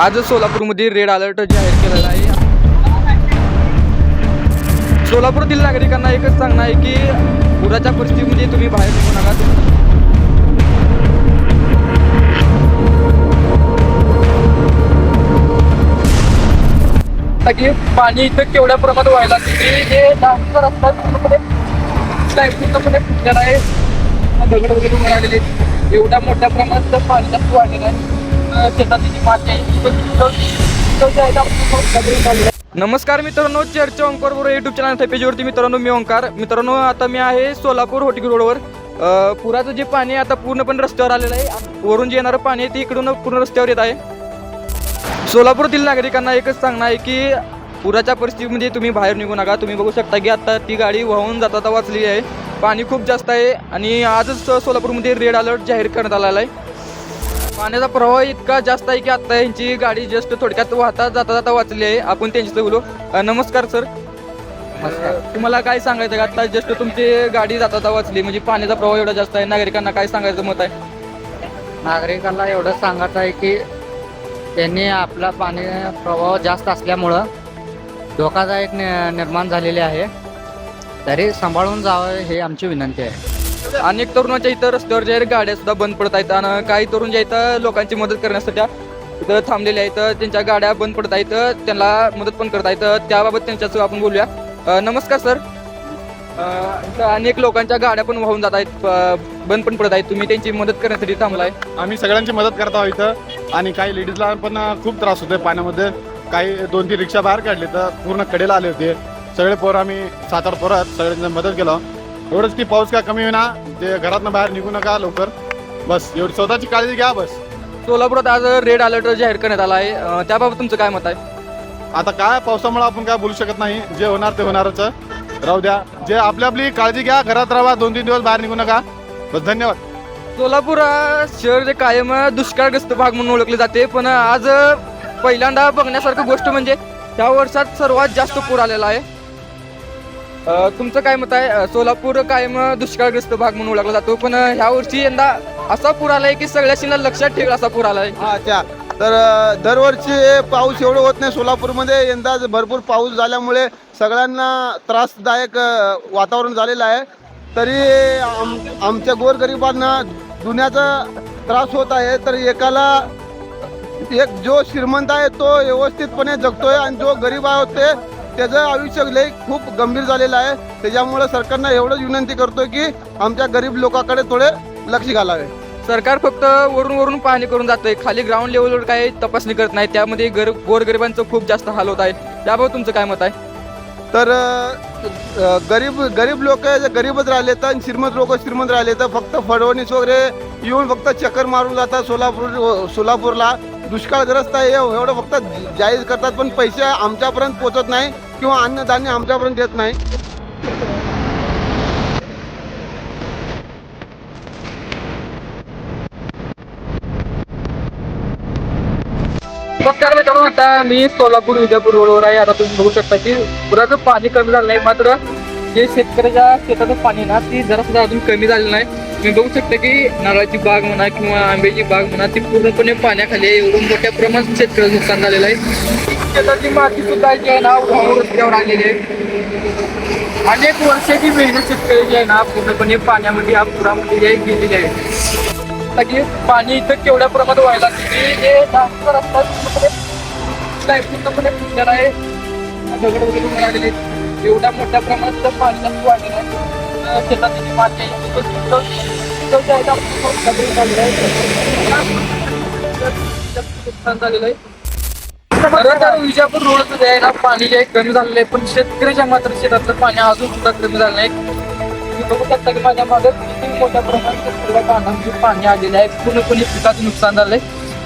आज सोलापूरमध्ये red alert जाहीर केलेला आहे. सोलापूरतील नागरिकांना एकच सांगणं आहे की पुराच्या परिस्थितीमध्ये तुम्ही बाहेर निघू नका. की पाणी इथं केवढ्या प्रमाणात व्हायला हे जे रस्ता पूर्णपणे फुटलेला आहे. दगड वगैरे एवढ्या मोठ्या प्रमाणात पाणी जास्त वाढलेलं आहे. नमस्कार मित्रांनो चर्चा ओंकार बरोबर युट्यूब चॅनल पेजवरती मित्रांनो मी ओंकार. मित्रांनो आता मी आहे सोलापूर होटगी रोडवर. पुराचं जे पाणी आहे आता पूर्णपणे रस्त्यावर आलेलं आहे. वरून जे येणारं पाणी आहे ते इकडून पूर्ण रस्त्यावर येत आहे. सोलापूरतील नागरिकांना एकच सांगणं आहे की पुराच्या परिस्थितीमध्ये तुम्ही बाहेर निघू नका. तुम्ही बघू शकता की आता ती गाडी वाहून जाता वाचली आहे. पाणी खूप जास्त आहे. आणि आजच सोलापूरमध्ये रेड अलर्ट जाहीर करण्यात आलेला आहे. पाण्याचा प्रवाह इतका जास्त आहे की आता यांची गाडी जस्ट थोडक्यात वाहता जाता जाता वाचली आहे. आपण त्यांच्याशी बोलू. अ, नमस्कार सर तुम्हाला काय सांगायचं का आता जस्ट तुमची गाडी जाता जाता वाचली म्हणजे पाण्याचा प्रवाह एवढा जास्त आहे. नागरिकांना काय सांगायचं मत आहे? नागरिकांना एवढं सांगत आहे की त्यांनी आपला पाणी प्रवाह जास्त असल्यामुळं धोकादायक नि- निर्माण झालेले आहे. तरी सांभाळून जावं हे आमची विनंती आहे. अनेक तरुणाच्या इथं रस्त्यावर ज्या गाड्या सुद्धा बंद पडत आहेत आणि काही तरुण जे इथं लोकांची मदत करण्यासाठी इथं थांबलेले आहेत. त्यांच्या गाड्या बंद पडत आहेत त्यांना मदत पण करत आहेत. त्याबाबत त्यांच्याच आपण बोलूया. नमस्कार सर. इथं अनेक लोकांच्या गाड्या पण वाहून जात आहेत बंद पण पडत आहेत. तुम्ही त्यांची मदत करण्यासाठी थांबलाय. आम्ही सगळ्यांची मदत करत आहोत इथं. आणि काही लेडीजला पण खूप त्रास होतोय पाण्यामध्ये. काही दोन तीन रिक्षा बाहेर काढले तर पूर्ण कडेला आले होते. सगळे पोरं आम्ही सात आठ पोरं आहेत, सगळ्यांची मदत केलं. एवढंच की पाऊस काय कमी होईना ते घरातनं बाहेर निघू नका लवकर. बस एवढी स्वतःची काळजी घ्या बस. सोलापुरात आज रेड अलर्ट जाहीर करण्यात आला आहे. अ, त्याबाबत तुमचं काय मत आहे? आता काय पावसामुळे आपण काय बोलू शकत नाही. जे होणार ते होणारच. राहू द्या. जे आपली आपली काळजी घ्या घरात राहा दोन तीन दिवस बाहेर निघू नका. बस धन्यवाद. सोलापूर शहर जे कायम दुष्काळग्रस्त भाग म्हणून ओळखले जाते. पण आज पहिल्यांदा बघण्यासारखी गोष्ट म्हणजे त्या वर्षात सर्वात जास्त पूर आलेला आहे. तुमचं काय मत आहे? सोलापूर कायम दुष्काळग्रस्त भाग म्हणून ओळखला जातो. पण ह्या वर्षी यंदा असा पूर आलाय की सगळ्याशीना लक्षात ठेवेल असा पूर आलाय. अच्छा. तर दरवर्षी पाऊस एवढं होत नाही सोलापूरमध्ये. यंदा भरपूर पाऊस झाल्यामुळे सगळ्यांना त्रासदायक वातावरण झालेलं आहे. तरी आम आमच्या गोरगरिबांना धुण्याचा त्रास होत आहे. तर एकाला एक जो श्रीमंत आहे तो व्यवस्थितपणे जगतोय आणि जो गरीब आहे ते त्याचं आयुष्य लय खूप गंभीर झालेलं आहे. त्याच्यामुळे सरकारनं एवढंच विनंती करतोय की आमच्या गरीब लोकांकडे थोडे लक्ष घालावे. सरकार फक्त वरून वरून पाहणी करून जातंय. खाली ग्राउंड लेवलवर काही तपासणी करत नाही त्यामध्ये गर गोरगरिबांचं खूप जास्त हाल होत आहे. त्याबाबत तुमचं काय मत आहे? तर अ, गरीब गरीब लोक गरीबच राहिले तर श्रीमंत लोक श्रीमंत राहिले तर फक्त फडणवीस वगैरे येऊन फक्त चक्कर मारून जातात सोलापूर सोलापूरला. दुष्काळग्रस्त आहे एवढं फक्त जाहीर करतात पण पैसे आमच्यापर्यंत पोचत नाही किंवा अन्नधान्य आमच्यापर्यंत येत नाही. नमस्कार मित्रांनो आता मी सोलापूर विजापूर रोडवर आहे. आता तुम्ही बघू शकता की पुराचं पाणी कमी झालं नाही मात्र जे शेतकऱ्याच्या शेताचं पाणी ना ती जरा सुद्धा अजून कमी झालेलं नाही. तुम्ही बघू शकता की नारळाची बाग म्हणा किंवा आंब्याची बाग म्हणा ती पूर्णपणे पाण्याखाली आहे. एवढं मोठ्या प्रमाणात शेतकऱ्याचं नुकसान झालेलं आहे. शेताची माती सुद्धा जी आहे ना वाहून रस्त्यावर आलेली आहे. अनेक वर्षाची मेहनत शेतकरी जी आहे ना पूर्णपणे पाण्यामध्ये या पुरामध्ये गेलेली आहे. की पाणी इथं केवढ्या प्रमाणात व्हायला की जे जास्त रस्ता पूर्णपणे पूर्णपणे फुटलेला आहे. दगड वगैरे वर एवढ्या मोठ्या प्रमाणात पाणी जास्त वाढलेलं आहे. अं, शेताची जी माती नुकसान झालेलं आहे. खरं तर विजापूर रोडचं जे आहे ना पाणी जे आहे कमी झालेलं आहे. पण शेतकऱ्याच्या मात्र शेतातलं पाणी अजून सुद्धा कमी झालं नाही. तुम्ही बघू शकता की माझ्या मागे किती मोठ्या प्रमाणात शेतकऱ्याला कानांची पाणी आलेलं आहे. पूर्णपणे पिकाचं नुकसान झालं आहे